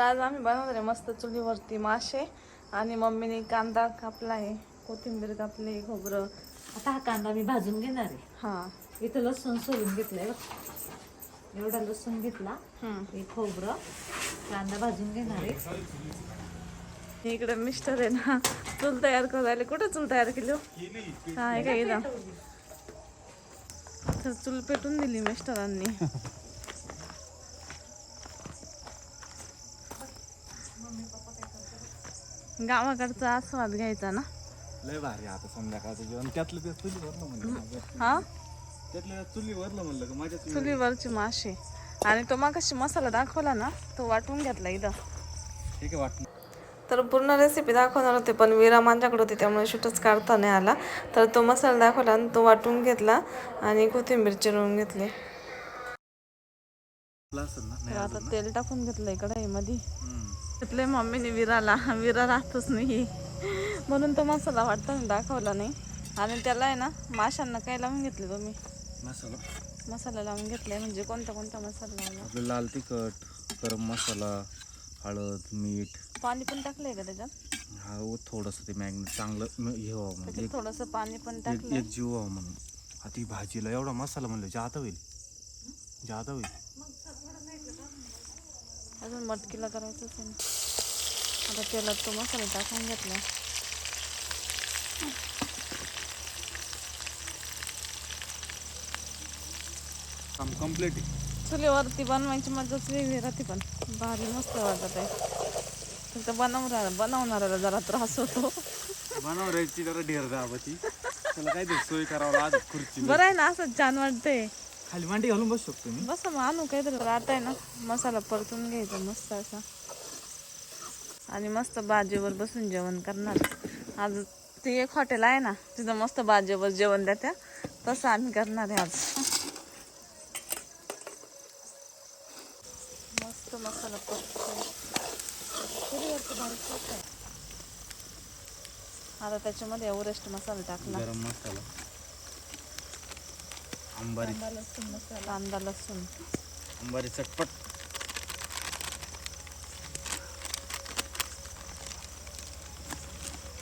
आज आम्ही बनवणार आहे मस्त चुलीवरती मासे आणि मम्मीने कांदा कापला आहे कोथिंबीर कापली खोबरं. आता हा कांदा मी भाजून घेणार आहे. हा. इथं लसूण सोलून घेतलंय बघ. एवढा लसूण घेतला. हे. खोबरं कांदा भाजून घेणार आहे. इकडे मिस्टर आहे ना चूल तयार करायला कुठे चूल तयार केली हो? हा आहे का इथं. तर चूल पेटून दिली मिस्टरांनी. गावाकडचा आस्वाद घ्यायचा ना? लय भारी आता संध्याकाळचं जेवण. त्यातलं ते चुलीवरलं म्हणलं हा? त्यातलं त्या चुलीवरलं म्हणलं का? माझ्या चुली चुलीवरचे मासे आणि तो मग कशी मसाला दाखवला ना तो वाटून घेतला इथं. ठीक आहे वाटणं तर पूर्ण रेसिपी दाखवणार होते पण विरा माझ्याकडे होती त्यामुळे शूटच काढता नाही आला. तर तो मसाला दाखवला आणि तो वाटून घेतला आणि कोथिंबीर चिरवून घेतली. आता तेल टाकून घेतलंय कढईमध्ये हम्म. घेतलंय मम्मीने विराला विरा राहतच नाही. म्हणून तो मसाला वाटताना दाखवला नाही. आणि त्याला आहे ना माशांना काय लावून घेतले तुम्ही? मसाला? मसाला लावून घेतलाय म्हणजे कोणता कोणता मसाला लावला? आपलं लाल तिखट गरम मसाला हळद मीठ. पाणी पण टाकलंय का त्याच्यात? हा थोडंसं ते मॅग्नेट चांगलं म- हे व्हावं म्हणून. त्याच्यात थोडंसं पाणी पण एक टाकलंय. एक जीव व्हावं म्हणून. आता ही भाजीला एवढा मसाला म्हणलं जाता होईल. जाता होईल. अजून मटकीला करायचंच आहे ना. आता तेलात तो मसाला टाकून घेतला. काम कंप्लीट चुलीवरती बनवायची मजाच वेगळी राहते पण. भारी मस्त वाटत आहे. फक्त बनवणारा बनवणाऱ्याला जरा त्रास होतो. बनवण्याची जरा ढेर दाबाची त्याला काहीतरी सोय करावं आज खुर्ची बरं आहे ना असं छान वाटतंय. खाली मांडी घालून बसू शकतो मी. बस मग आणू काहीतरी. तर आता आहे ना मसाला परतून घ्यायचा मस्त असा. आणि मस्त बाजेवर बसून जेवण करणार. आज ते एक हॉटेल आहे ना तिथं मस्त बाजेवर जेवण देत्या. तसं आम्ही करणार आहे आज. मस्त मसाला आता त्याच्यामध्ये एव्हरेस्ट मसाला टाकला गरम मसाला. अंबारी. कांदा लसूण अंबारी चटपट.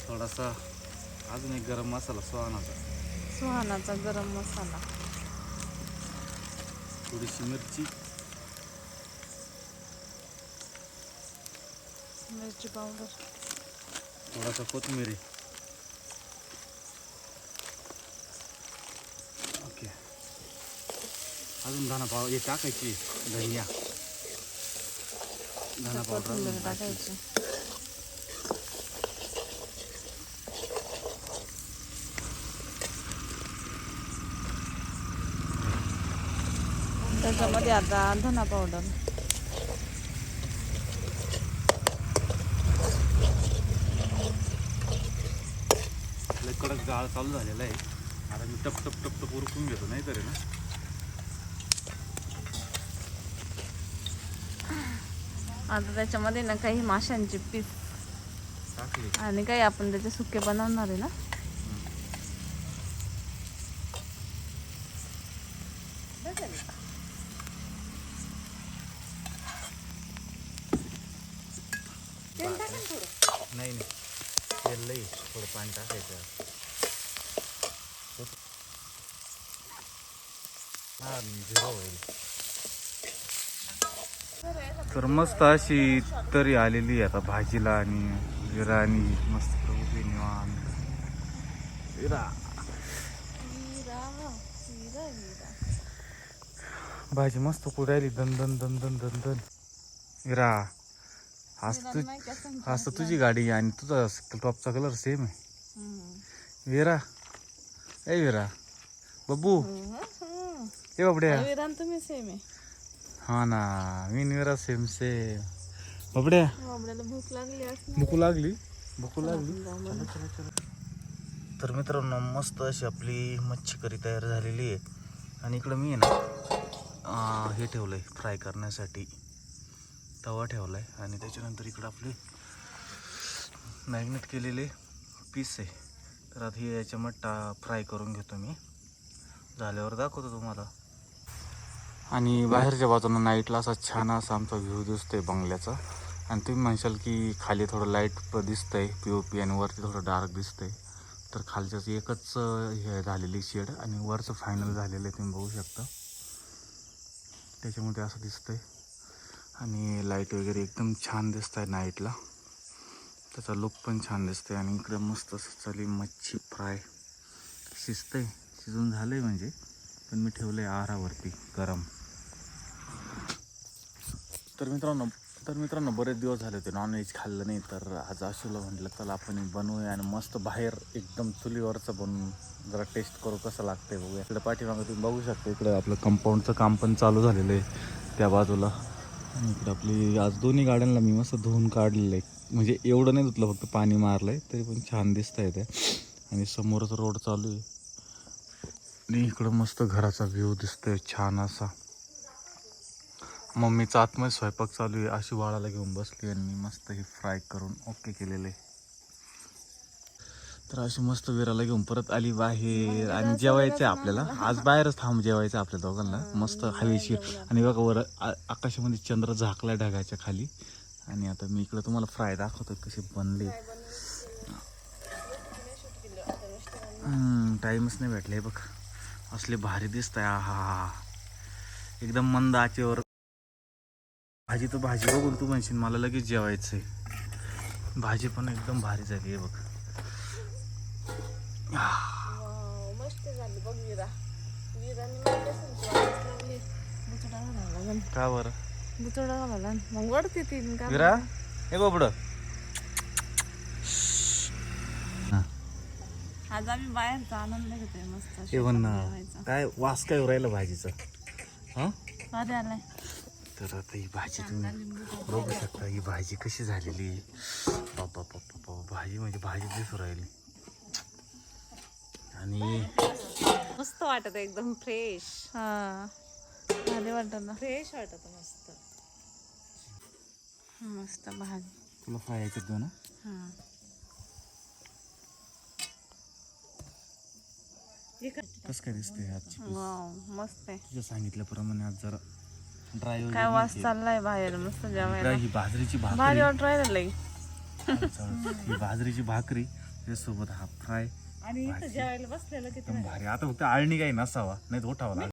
थोडासा अजून एक गरम मसाला सुहानाचा सुहानाचा गरम मसाला. थोडीशी मिरची. मिरची पावडर. थोडासा कोथिंबीर. अजून धना पाव हे टाकायची धनिया. धना पावडर कोथिंबीर अजून टाकायची. त्याच्यामध्ये आता धना पावडर कडक जाळ चालू झालेला आहे. आता मी टप टप टप टप उरकून घेतो नाही तर ना. आता त्याच्यामध्ये ना काही माशांचे पीस. टाकली. आणि काही आपण त्याचे सुके बनवणार आहे ना. नाही नाही. तेल लई थोडं पाणी टाकायचं. हा झिरो होईल. तर मस्त अशी तरी आलेली आहे आता भाजीला आणि जिरा आणि मस्त उभी निवांत. विरा. भाजी मस्त राहिली. दन दन दन दन दन दन. विरा आज तू आज तर तुझी गाडी आहे आणि तुझा टॉपचा कलर सेम आहे. विरा. ए विरा. बब्बू. ए बाबड्या. विरान तुम्ही सेम आहे. हा ना मी विरा सेम सेम बाबड्या बाबड्याला भूक लागली असणार. भूकू लागली? भूकू लागली? चला, चला, चला. तर मित्रांनो मस्त अशी आपली मच्छी करी तयार झालेली आहे. आणि इकडं मी आहे ना अं, हे ठेवलं आहे फ्राय करण्यासाठी. तवा ठेवला आहे आणि त्याच्यानंतर इकडं आपले मॅग्नेट केलेले पीस आहे. तर आता हे याच्यामध्ये टा फ्राय करून घेतो मी. झाल्यावर दाखवतो तुम्हाला. आणि बाहेरच्या बाजूनं नाईटला असा छान असा आमचा व्ह्यू दिसतोय बंगल्याचा. आणि तुम्ही म्हणशाल की खाली थोडं लाइट दिसतंय पी ओ पी आणि वरती थोडं डार्क दिसतंय. तर खालच्याच एकच हे झालेली शेड आणि वरचं फायनल झालेलं आहे तुम्ही बघू शकता. त्याच्यामध्ये असं दिसतंय. आणि लाइट वगैरे एकदम छान दिसत आहे नाईटला त्याचा लुक पण छान दिसतंय आणि इकडे मस्त असं चाली मच्छी फ्राय शिजतंय. शिजून झालं आहे म्हणजे पण मी ठेवलं आहे आहारावरती गरम. तर मित्रांनो तर मित्रांनो बरेच दिवस झाले होते. नॉनव्हेज खाल्लं नाही तर आज आशूला म्हटलं चला आपण बनवूया आणि मस्त बाहेर एकदम चुलीवरचं बनवून जरा टेस्ट करू कसं लागतंय बघूया. इकडे पाठीमागं तुम्ही बघू शकता इकडे आपलं कंपाऊंडचं काम पण चालू झालेलं आहे त्या बाजूला. आणि इकडे आपली आज दोन्ही गाड्यांना मी मस्त धुवून काढलेलं आहे. म्हणजे एवढं नाही धुतलं फक्त पाणी मारलं आहे तरी पण छान दिसत आहे ते. आणि समोरच रोड चालू आहे. आणि इकडं मस्त घराचा व्ह्यू दिसतोय छान असा. मम्मीचा आतमध्ये स्वयंपाक चालू आहे. अशी वाळाला घेऊन बसली आणि मी मस्त हे फ्राय करून ओके केलेले. तर अशी मस्त विराला घेऊन परत आली बाहेर आणि जेवायचं आहे आपल्याला. आज बाहेरच थांब जेवायचं आपल्या दोघांना. मस्त हवेशीर. आणि बघा वर आ- आकाशामध्ये चंद्र झाकला ढगाच्या खाली. आणि आता मी इकडं तुम्हाला फ्राय दाखवतो कसे बनले. टाईमच नाही भेटले बघ. असले भारी दिसत आहे आहा हा एकदम मंद आचेवर. भाजी तर भाजी बघून तू म्हणशील मला लगेच जेवायचं आहे भाजी पण एकदम भारी झाली आहे बघ. का बरं? बुचडा घालायला मग वरती तीन का विरा हे गोबड आज आम्ही बाहेरचा आनंद घेतोय मस्त. जेवायचा. काय वास काय राहिलं भाजीचं? हां? आलाय. तर आता ही भाजी तुम्ही बघू शकता ही भाजी कशी झालेली बाबा बाबा बाबा भाजी म्हणजे भाजी दिसू राहिली. आणि मस्त वाटत एकदम फ्रेश हा. वाटत ना. फ्रेश वाटत मस्त. मस्त भाजी. तुला खायचं देऊ ना? हा. कसं काय दिसतंय आजची? वाव मस्त आहे. तुझ्या सांगितल्याप्रमाणे आज जरा ड्राय काय वास चाललाय बाहेर मस्त जेवायला. ही बाजरीची भारी भाकरी. वाट राहिलं लई ही बाजरीची भाकरी त्याच्यासोबत हा फ्राय आणि इथं जेवायला बसलेलं किती एकदम भारी. आता फक्त आळणी काही नसावा नाही तर उठावा लागेल.